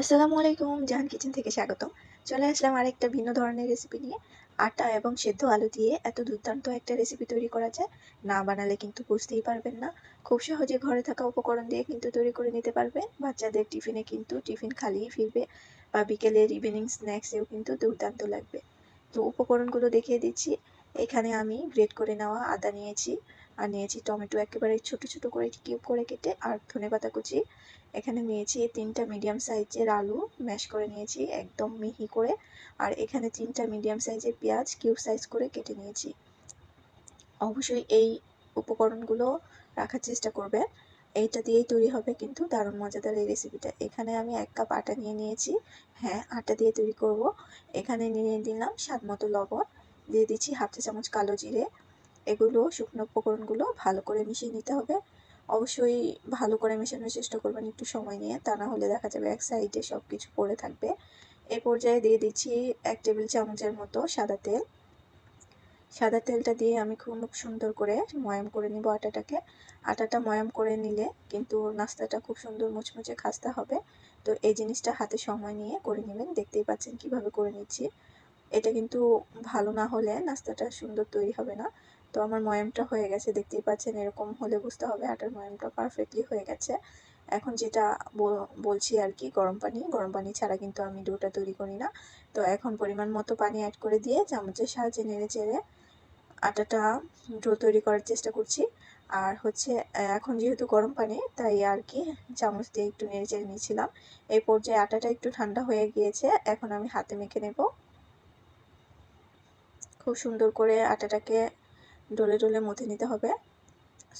আসসালামু আলাইকুম জাহান কিচেন থেকে স্বাগতম। চলে আসলাম আরেকটা ভিন্ন ধরনের রেসিপি নিয়ে। আটা এবং সেদ্ধ আলু দিয়ে এত দুর্দান্ত একটা রেসিপি তৈরি করা যায়, না বানালে কিন্তু বুঝতেই পারবেন না। খুব সহজে ঘরে থাকা উপকরণ দিয়ে কিন্তু তৈরি করে নিতে পারবেন। বাচ্চাদের টিফিনে কিন্তু টিফিন খালিয়ে ফিরবে বা বিকেলের ইভিনিং স্ন্যাক্সেও কিন্তু দুর্দান্ত লাগবে। তো উপকরণগুলো দেখিয়ে দিচ্ছি। এখানে আমি গ্রেট করে নেওয়া আদা নিয়েছি আর নিয়েছি টমেটো একেবারে ছোট ছোট করে কিউব করে কেটে আর ধনে পাতা কুচি। এখানে নিয়েছি তিনটা মিডিয়াম সাইজের আলু ম্যাশ করে নিয়েছি একদম মিহি করে। আর এখানে তিনটা মিডিয়াম সাইজের পেঁয়াজ কিউব সাইজ করে কেটে নিয়েছি। অবশ্যই এই উপকরণগুলো রাখার চেষ্টা করবে এইটা দিয়েই তৈরি হবে কিন্তু দারুণ মজাদার এই রেসিপিটা এখানে আমি এক কাপ আটা নিয়ে নিয়েছি। হ্যাঁ আটা দিয়ে তৈরি করব। এখানে নিয়ে দিলাম স্বাদ মতো লবণ। দিয়ে দিচ্ছি হাফ চা চামচ কালো জিরে। এগুলো, শুকনো উপকরণগুলো ভালো করে মিশিয়ে নিতে হবে। অবশ্যই ভালো করে মেশানোর চেষ্টা করবেন একটু সময় নিয়ে, তা না হলে দেখা যাবে এক সাইডে সব কিছু পড়ে থাকবে। এ পর্যায়ে দিয়ে দিচ্ছি এক টেবিল চামচের মতো সাদা তেল। সাদা তেলটা দিয়ে আমি খুব সুন্দর করে ময়াম করে নিব আটাটাকে। আটাটা ময়াম করে নিলে কিন্তু নাস্তাটা খুব সুন্দর মুচমুচে খাস্তা হবে। তো এই জিনিসটা হাতে সময় নিয়ে করে নেবেন, দেখতেই পাচ্ছেন কীভাবে করে নিচ্ছি। এটা কিন্তু ভালো না হলে নাস্তাটা সুন্দর তৈরি হবে না। তো আমার ময়ামটা হয়ে গেছে, দেখতেই পাচ্ছেন এরকম হলে বুঝতে হবে আটার ময়ামটা পারফেক্টলি হয়ে গেছে। এখন যেটা বলছি আর কি, গরম পানি গরম পানি ছাড়া কিন্তু আমি ডোটা তৈরি করি না। তো এখন পরিমাণ মতো পানি অ্যাড করে দিয়ে চামচের সাহায্যে নেড়ে চেড়ে আটাটা ডো তৈরি করার চেষ্টা করছি। আর হচ্ছে এখন যেহেতু গরম পানি, তাই আর কি চামচ দিয়ে একটু নেড়ে চেড়ে নিয়েছিলাম। এই পর্যায়ে আটাটা একটু ঠান্ডা হয়ে গিয়েছে, এখন আমি হাতে মেখে নেব। খুব সুন্দর করে আটাটাকে ডলে ডলে মথে নিতে হবে।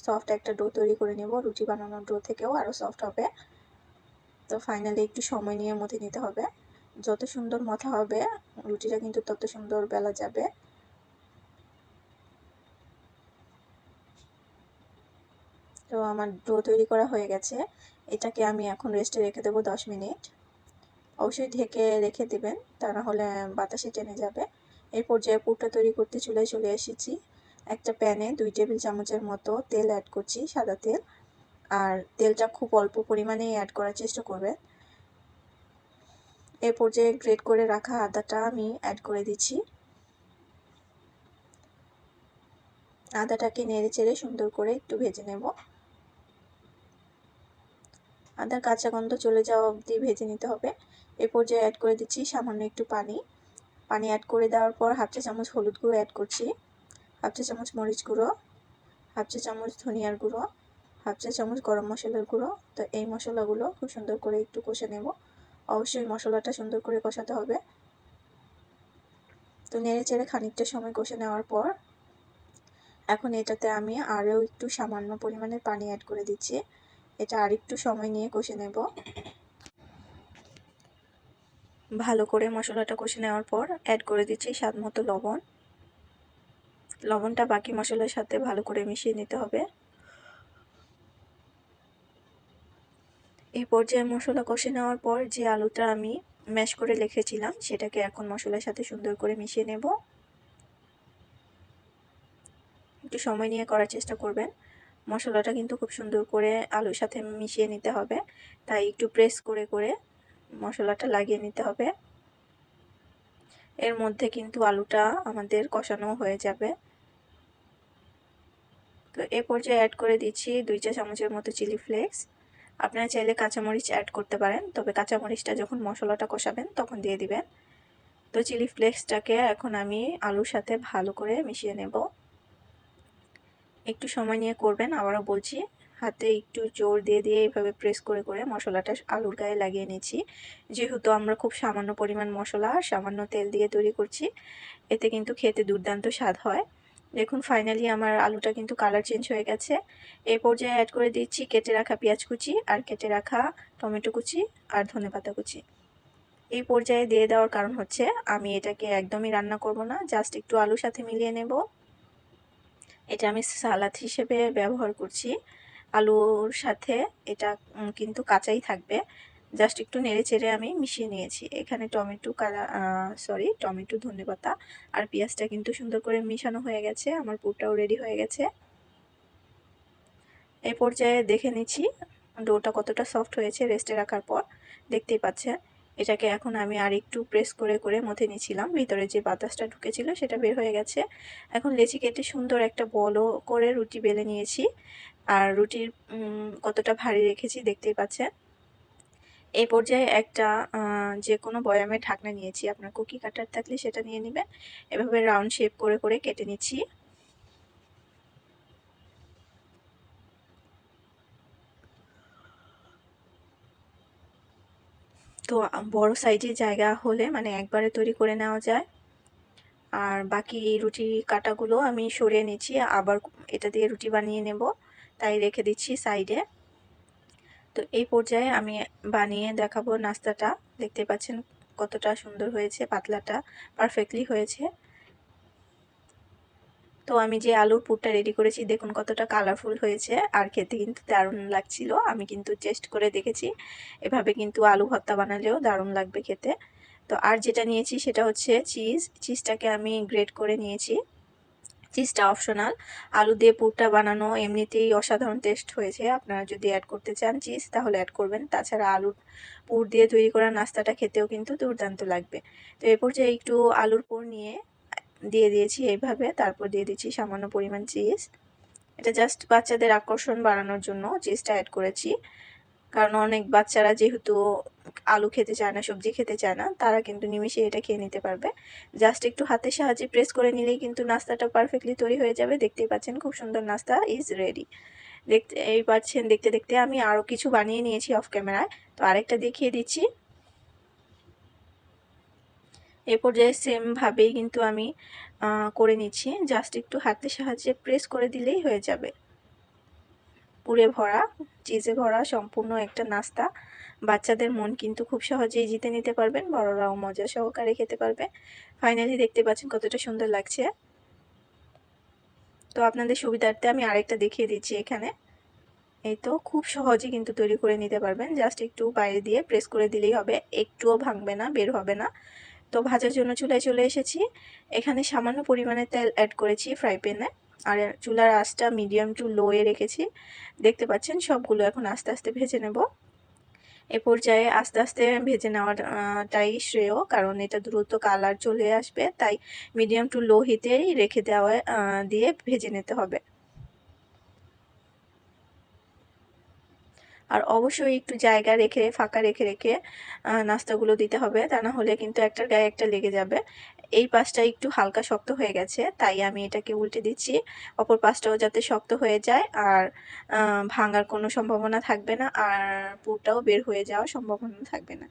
সফট একটা ডো তৈরি করে নেব, রুটি বানানোর ডো থেকেও আরও সফট হবে। তো ফাইনালি একটু সময় নিয়ে মথে নিতে হবে। যত সুন্দর মথা হবে, রুটিটা কিন্তু তত সুন্দর বেলা যাবে। তো আমার ডো তৈরি করা হয়ে গেছে। এটাকে আমি এখন রেস্টে রেখে দেবো দশ মিনিট। অবশ্যই ঢেকে রেখে দেবেন, তা না হলে বাতাসে টেনে যাবে। এই পর্যায়ে পুরটা তৈরি করতে চুলায় চলে এসেছি। একটা প্যানে দুই টেবিল চামচের মতো তেল অ্যাড করছি, সাদা তেল। আর তেলটা খুব অল্প পরিমাণে অ্যাড করার চেষ্টা করবেন। এ পর্যায়ে গ্রেট করে রাখা আদাটা আমি অ্যাড করে দিচ্ছি। আদাটাকে নেড়ে চেড়ে সুন্দর করে একটু ভেজে নেব। আদার কাঁচা গন্ধ চলে যাওয়া অবধি ভেজে নিতে হবে। এ পর্যায়ে অ্যাড করে দিচ্ছি সামান্য একটু পানি। পানি অ্যাড করে দেওয়ার পর হাফ চা চামচ হলুদ গুঁড়ো অ্যাড করছি। হাফ চা চামচ মরিচ গুঁড়ো, হাফ চা চামচ ধনিয়ার গুঁড়ো, হাফ চা চামচ গরম মশলার গুঁড়ো। তো এই মশলাগুলো খুব সুন্দর করে একটু কষে নেব। অবশ্যই মশলাটা সুন্দর করে কষাতে হবে। তো নেড়ে চেড়ে খানিকটা সময় কষে নেওয়ার পর এখন এটাতে আমি আরও একটু সামান্য পরিমাণে পানি অ্যাড করে দিচ্ছি। এটা আর একটু সময় নিয়ে কষে নেব। ভালো করে মশলাটা কষে নেওয়ার পর অ্যাড করে দিচ্ছি স্বাদ মতো লবণ। লবণটা বাকি মশলার সাথে ভালো করে মিশিয়ে নিতে হবে। এই পর্যায়ে মশলা কষে নেওয়ার পর যে আলুটা আমি ম্যাশ করে রেখেছিলাম, সেটাকে এখন মশলার সাথে সুন্দর করে মিশিয়ে নেব। একটু সময় নিয়ে করার চেষ্টা করবেন। মশলাটা কিন্তু খুব সুন্দর করে আলুর সাথে মিশিয়ে নিতে হবে। তাই একটু প্রেস করে করে মশলাটা লাগিয়ে নিতে হবে। এর মধ্যে কিন্তু আলুটা আমাদের কষানো হয়ে যাবে। তো এ পর্যায়ে অ্যাড করে দিচ্ছি দুই চা চামচের মতো চিলি ফ্লেক্স আপনারা চাইলে কাঁচামরিচ অ্যাড করতে পারেন, তবে কাঁচামরিচটা যখন মশলাটা কষাবেন তখন দিয়ে দিবেন। তো চিলি ফ্লেক্সটাকে এখন আমি আলুর সাথে ভালো করে মিশিয়ে নেব। একটু সময় নিয়ে করবেন, আবারও বলছি, হাতে একটু জোর দিয়ে দিয়ে এইভাবে প্রেস করে করে মশলাটা আলুর গায়ে লাগিয়ে নিচ্ছি। যেহেতু আমরা খুব সামান্য পরিমাণ মশলা আর সামান্য তেল দিয়ে তৈরি করছি, এতে কিন্তু খেতে দুর্দান্ত স্বাদ হয়। দেখুন ফাইনালি আমার আলুটা কিন্তু কালার চেঞ্জ হয়ে গেছে। এই পর্যায়ে অ্যাড করে দিচ্ছি কেটে রাখা পেঁয়াজ কুচি আর কেটে রাখা টমেটো কুচি আর ধনে পাতা কুচি। এই পর্যায়ে দিয়ে দেওয়ার কারণ হচ্ছে, আমি এটাকে একদমই রান্না করব না জাস্ট একটু আলুর সাথে মিলিয়ে নেব। এটা আমি সালাদ হিসেবে ব্যবহার করছি। আলুর সাথে এটা কিন্তু কাঁচাই থাকবে। জাস্ট একটু নেড়ে চেড়ে আমি মিশিয়ে নিয়েছি। এখানে টমেটো কালা সরি টমেটো ধনে পাতা আর পেঁয়াজটা কিন্তু সুন্দর করে মিশানো হয়ে গেছে। আমার পুরটাও রেডি হয়ে গেছে। এই পর্যায়ে দেখে নিচ্ছি ডোটা কতটা সফট হয়েছে রেস্টে রাখার পর। দেখতেই পাচ্ছেন, এটাকে এখন আমি আর একটু প্রেস করে করে মথে নিয়েছিলাম ভিতরে যে বাতাসটা ঢুকেছিল সেটা বের হয়ে গেছে। এখন লেচি কেটে সুন্দর একটা বলও করে রুটি বেলে নিয়েছি। আর রুটির কতটা ভারী রেখেছি দেখতেই পাচ্ছেন। এই পর্যায়ে একটা যে কোনো বয়ামে ঢাকনা নিয়েছি। আপনার কুকি কাটার থাকলে সেটা নিয়ে নেবেন। এভাবে রাউন্ড শেপ করে করে কেটে নিচ্ছি। তো, বড় সাইজের জায়গা হলে মানে একবারে তৈরি করে নেওয়া যায়। আর বাকি রুটি কাটাগুলো আমি সরিয়ে নিচ্ছি। আবার এটা দিয়ে রুটি বানিয়ে নেব। তাই রেখে দিচ্ছি সাইডে। তো এই পর্যায়ে আমি বানিয়ে দেখাবো নাস্তাটা। দেখতে পাচ্ছেন কতটা সুন্দর হয়েছে, পাতলাটা পারফেক্টলি হয়েছে। তো আমি যে আলুর পুরটা রেডি করেছি, দেখুন কতটা কালারফুল হয়েছে। আর খেতে কিন্তু দারুণ লাগছিল, আমি কিন্তু টেস্ট করে দেখেছি। এভাবে কিন্তু আলু ভর্তা বানালেও দারুণ লাগবে খেতে। তো আর যেটা নিয়েছি সেটা হচ্ছে চিজ চিজটাকে আমি গ্রেট করে নিয়েছি। চিজটা অপশনাল আলু দিয়ে পুরটা বানানো এমনিতেই অসাধারণ টেস্ট হয়েছে। আপনারা যদি অ্যাড করতে চান চিজ তাহলে অ্যাড করবেন। তাছাড়া আলুর পুর দিয়ে তৈরি করা নাস্তাটা খেতেও কিন্তু দুর্দান্ত লাগবে। তো এরপর যে একটু আলুর পুর নিয়ে দিয়ে দিয়েছি এইভাবে। তারপর দিয়ে দিচ্ছি সামান্য পরিমাণ চিজ এটা জাস্ট বাচ্চাদের আকর্ষণ বাড়ানোর জন্য চিজটা অ্যাড করেছি। কারণ অনেক বাচ্চারা যেহেতু আলু খেতে চায় না, সবজি খেতে চায় না, তারা কিন্তু নিমিশে এটা খেয়ে নিতে পারবে। জাস্ট একটু হাতের সাহায্যে প্রেস করে নিলেই কিন্তু নাস্তাটা পারফেক্টলি তৈরি হয়ে যাবে। দেখতেই পাচ্ছেন খুব সুন্দর নাস্তা ইজ রেডি দেখতে, এই পাচ্ছেন দেখতে দেখতে আমি আরও কিছু বানিয়ে নিয়েছি অফ ক্যামেরায় তো আরেকটা দেখিয়ে দিচ্ছি। এ পর্যায়ে সেমভাবেই কিন্তু আমি করে নিচ্ছি। জাস্ট একটু হাতের সাহায্যে প্রেস করে দিলেই হয়ে যাবে। পুরে ভরা চিজে ভরা সম্পূর্ণ একটা নাস্তা। বাচ্চাদের মন কিন্তু খুব সহজেই জিতে নিতে পারবেন। বড়রাও মজা সহকারে খেতে পারবে। ফাইনালি দেখতে পাচ্ছেন কতটা সুন্দর লাগছে। তো আপনাদের সুবিধার্থে আমি আরেকটা দেখিয়ে দিচ্ছি এখানে। এই তো খুব সহজে কিন্তু তৈরি করে নিতে পারবেন। জাস্ট একটু বাইরে দিয়ে প্রেস করে দিলেই হবে। একটুও ভাঙবে না, বের হবে না। তো ভাজার জন্য চুলায় চলে এসেছি। এখানে সামান্য পরিমাণে তেল অ্যাড করেছি ফ্রাই প্যানে আর চুলার আঁচটা মিডিয়াম টু লোয়ে রেখেছি। দেখতে পাচ্ছেন সবগুলো এখন আস্তে আস্তে ভেজে নেব। এ পর্যায়ে আস্তে আস্তে ভেজে নেওয়াটাই শ্রেয়, কারণ এটা দ্রুত কালার চলে আসবে। তাই মিডিয়াম টু লো হিটেই রেখে দেওয়া দিয়ে ভেজে নিতে হবে। আর অবশ্যই একটু জায়গা রেখে, ফাঁকা রেখে রেখে নাস্তাগুলো দিতে হবে। তা না হলে কিন্তু একটার গায়ে একটা লেগে যাবে। এই পাশটা একটু হালকা শক্ত হয়ে গেছে, তাই আমি এটাকে উল্টে দিচ্ছি। অপর পাশটাও যাতে শক্ত হয়ে যায় আর ভাঙার কোনো সম্ভাবনা থাকবে না আর পুরটাও বের হয়ে যাওয়ার সম্ভাবনা থাকবে না।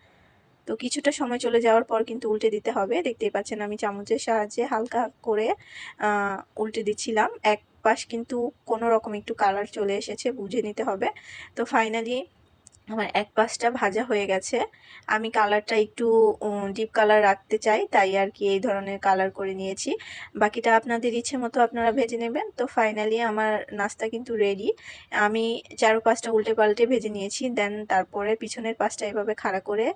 তো কিছুটা সময় চলে যাওয়ার পর কিন্তু উল্টে দিতে হবে। দেখতেই পাচ্ছেন আমি চামচের সাহায্যে হালকা করে উল্টে দিচ্ছিলাম। এক পাশ কিন্তু কোনো রকম একটু কালার চলে এসেছে, বুঝে নিতে হবে। তো ফাইনালি আমার এক পাশটা ভাজা হয়ে গেছে। আমি কালারটা একটু ডিপ কালার রাখতে চাই, তাই আর কি এই ধরনের কালার করে নিয়েছি। বাকিটা আপনাদের ইচ্ছে মতো আপনারা ভেজে নেবেন। তো ফাইনালি আমার নাস্তা কিন্তু রেডি আমি চারো পাঁচটা উল্টে পাল্টে ভেজে নিয়েছি দেন তারপরে পিছনের পাশটা এভাবে খাড়া করে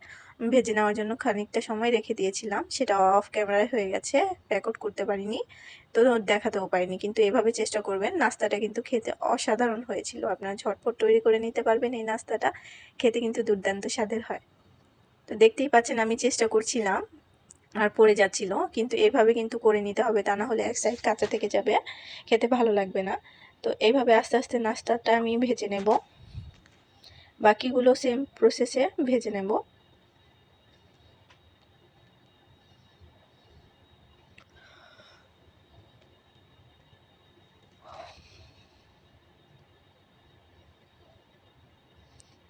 ভেজে নেওয়ার জন্য খানিকটা সময় রেখে দিয়েছিলাম। সেটা অফ ক্যামেরায় হয়ে গেছে রেকর্ড করতে পারিনি। তো দেখাতেও পারিনি, কিন্তু এভাবে চেষ্টা করবেন। নাস্তাটা কিন্তু খেতে অসাধারণ হয়েছিল। আপনারা ঝটপট তৈরি করে নিতে পারবেন এই নাস্তাটা। খেতে কিন্তু দুর্দান্ত স্বাদের হয়। তো দেখতেই পাচ্ছেন আমি চেষ্টা করছিলাম আর পড়ে যাচ্ছিল, কিন্তু এভাবে কিন্তু করে নিতে হবে, তা না হলে এক সাইড কাঁচা থেকে যাবে। খেতে ভালো লাগবে না। তো এইভাবে আস্তে আস্তে নাস্তাটা আমি ভেজে নেব। বাকিগুলো সেম প্রসেসে ভেজে নেব।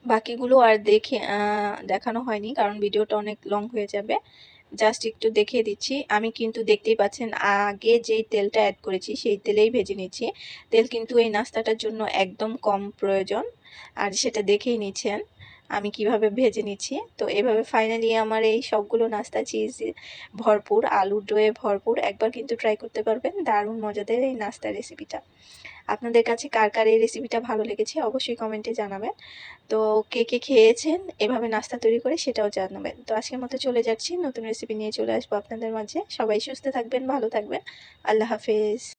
বাকিগুলো আর দেখে দেখানো হয়নি কারণ ভিডিওটা অনেক লং হয়ে যাবে। জাস্ট একটু দেখিয়ে দিচ্ছি। আমি কিন্তু দেখতেই পাচ্ছেন, আগে যেই তেলটা অ্যাড করেছি সেই তেলেই ভেজে নিচ্ছি। তেল কিন্তু এই নাস্তাটার জন্য একদম কম প্রয়োজন। আর সেটা দেখেই নিচ্ছেন। আমি কীভাবে ভেজে নিচ্ছি? তো এভাবে ফাইনালি আমার এই সবগুলো নাস্তা চিজ ভরপুর আলু ডোয়ে ভরপুর, একবার কিন্তু ট্রাই করতে পারবেন। দারুণ মজাদের এই নাস্তা রেসিপিটা আপনাদের কাছে কার কার এই রেসিপিটা ভালো লেগেছে অবশ্যই কমেন্টে জানাবেন। তো কে কে খেয়েছেন, এভাবে নাস্তা তৈরি করে সেটাও জানাবেন। তো আজকের মতো চলে যাচ্ছি, নতুন রেসিপি নিয়ে চলে আসব আপনাদের মাঝে। সবাই সুস্থ থাকবেন, ভালো থাকবেন। আল্লাহ হাফেজ।